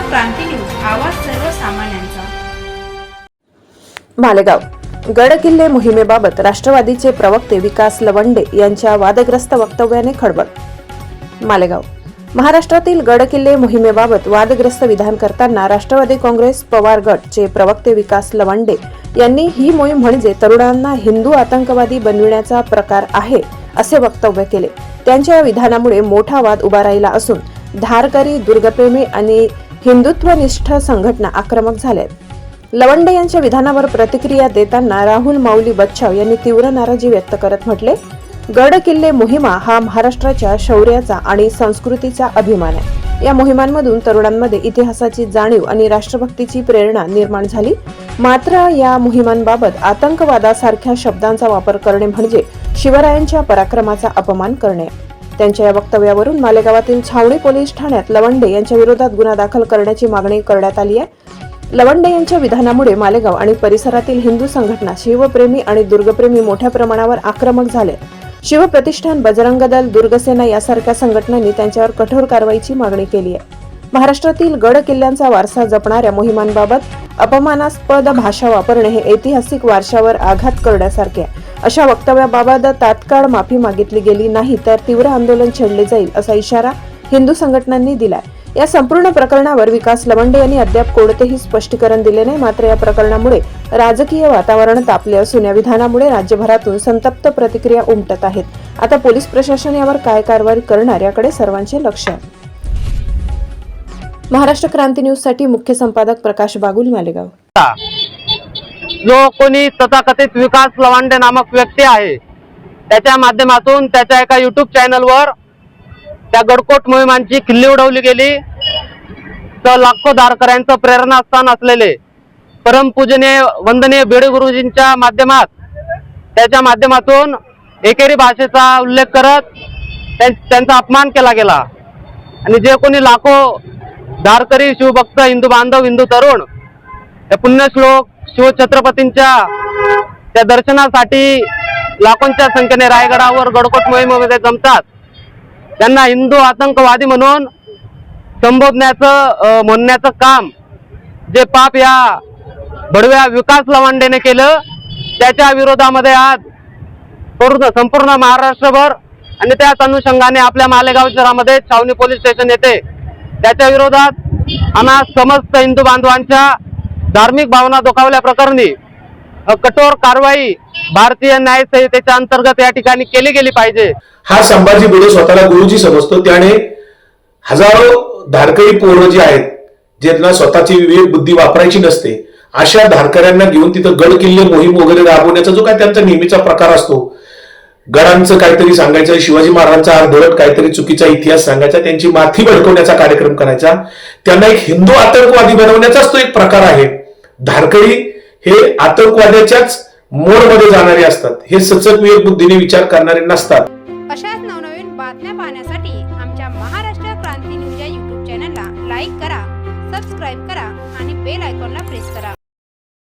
क्रांती news आवाज सर्वसामान्यांचा. मालेगाव. गड किल्ले मोहिमेबाबत राष्ट्रवादीचे प्रवक्ते विकास लवंडे यांच्या वादग्रस्त वक्तव्याने खळबळ. मालेगाव. महाराष्ट्रातील गड किल्ले मोहिमेबाबत वादग्रस्त विधान करताना राष्ट्रवादी काँग्रेस पवार गटचे प्रवक्ते विकास लवंडे यांनी ही मोहीम म्हणजे तरुणांना हिंदू आतंकवादी बनविण्याचा प्रकार आहे असे वक्तव्य केले. त्यांच्या या विधानामुळे मोठा वाद उभा राहिला असून धारकरी दुर्गप्रेमी आणि हिंदुत्वनिष्ठ संघटना आक्रमक झाल्यात लवंडे यांच्या विधानावर प्रतिक्रिया देताना राहुल माऊली बच्छाव यांनी तीव्र नाराजी व्यक्त करत म्हटले गड किल्ले मोहिमा हा महाराष्ट्राच्या शौर्याचा आणि संस्कृतीचा अभिमान आहे या मोहिमांमधून तरुणांमध्ये इतिहासाची जाणीव आणि राष्ट्रभक्तीची प्रेरणा निर्माण झाली. मात्र या मोहिमांबाबत आतंकवादासारख्या शब्दांचा वापर करणे म्हणजे शिवरायांच्या पराक्रमाचा अपमान करणे. त्यांच्या या वक्तव्यावरून मालेगावातील छावणी पोलीस ठाण्यात लवंडे यांच्या विरोधात गुन्हा दाखल करण्याची मागणी करण्यात आली आहे. लवंडे यांच्या विधानामुळे मालेगाव आणि परिसरातील हिंदू संघटना शिवप्रेमी आणि दुर्गप्रेमी मोठ्या प्रमाणावर आक्रमक झाले. शिवप्रतिष्ठान बजरंग दल दुर्गसेना यासारख्या संघटनांनी त्यांच्यावर कठोर कारवाईची मागणी केली आहे. महाराष्ट्रातील गड किल्ल्यांचा वारसा जपणाऱ्या मोहिमांबाबत अपमानास्पद भाषा वापरणे हे ऐतिहासिक वारशावर आघात करण्यासारखे आहे. अशा वक्तव्याबाबत तात्काळ माफी मागितली गेली नाही तर तीव्र आंदोलन छेडले जाईल असा इशारा हिंदू संघटनांनी दिलाय. या संपूर्ण प्रकरणावर विकास लवंडे यांनी अद्याप कोणतेही स्पष्टीकरण दिले नाही मात्र या प्रकरणामुळे राजकीय वातावरण तापले असून या विधानामुळे राज्यभरातून संतप्त प्रतिक्रिया उमटत आहेत. आता पोलीस प्रशासन यावर काय कारवाई करणार याकडे सर्वांचे लक्ष आहे. महाराष्ट्र क्रांती न्यूजसाठी मुख्य संपादक प्रकाश बागुल मालेगाव. जो कोणी तथाकथित विकास लवांडे नामक व्यक्ती आहे त्याच्या माध्यमातून त्याच्या एका युट्यूब चॅनलवर त्या गडकोट मोहिमांची खिल्ली उडवली गेली. तर लाखो धारकऱ्यांचं प्रेरणास्थान असलेले परमपूजनीय वंदनीय बेडे गुरुजींच्या माध्यमात त्याच्या माध्यमातून एकेरी भाषेचा उल्लेख करत त्यां- त्यांचा अपमान केला गेला. आणि जे कोणी लाखो धारकरी शिवभक्त हिंदू बांधव हिंदू तरुण हे पुण्यश्लोक शिवछत्रपतींच्या त्या दर्शनासाठी लाखोंच्या संख्येने रायगडावर गडकोट मोहिमेमध्ये जमतात. त्यांना हिंदू आतंकवादी म्हणून संबोधण्याचं म्हणण्याचं काम जे पाप या बडव्या विकास लवांडेने केलं त्याच्या विरोधामध्ये आज पूर्ण संपूर्ण महाराष्ट्रभर आणि त्याच अनुषंगाने आपल्या मालेगाव शहरामध्ये छावणी पोलीस स्टेशन येते त्याच्या विरोधात आम्हा समस्त हिंदू बांधवांच्या धार्मिक भावना दुखावल्या प्रकरणी कठोर कारवाई भारतीय न्याय संहितेच्या अंतर्गत या ठिकाणी केली गेली पाहिजे. हा संभाजी भिडे स्वतःला गुरुजी समजतो. त्याने हजारो धारकरी पोरं जी आहेत ज्यांना स्वतःची विवेक बुद्धी वापरायची नसते अशा धारकऱ्यांना घेऊन तिथं गड किल्ले मोहीम वगैरे राबवण्याचा जो काय त्यांचा नेहमीचा प्रकार असतो गडांचं काहीतरी सांगायचं शिवाजी महाराजांचा अर्धवट काहीतरी चुकीचा इतिहास सांगायचा त्यांची माथी भडकवण्याचा कार्यक्रम करायचा. त्यांना एक हिंदू आतंकवादी बनवण्याचाच तो एक प्रकार आहे. धारकळी हे आतंकवाद्याच्याच मोडमध्ये जाणारे असतात. हे सचक विवेक बुद्धीने विचार करणारे नसतात. अशाच नवनवीन बातम्या पाहण्यासाठी आमच्या महाराष्ट्र क्रांती न्यूज या युट्यूब चॅनलला लाईक करा सबस्क्राईब करा आणि बेल आयकॉनला प्रेस करा.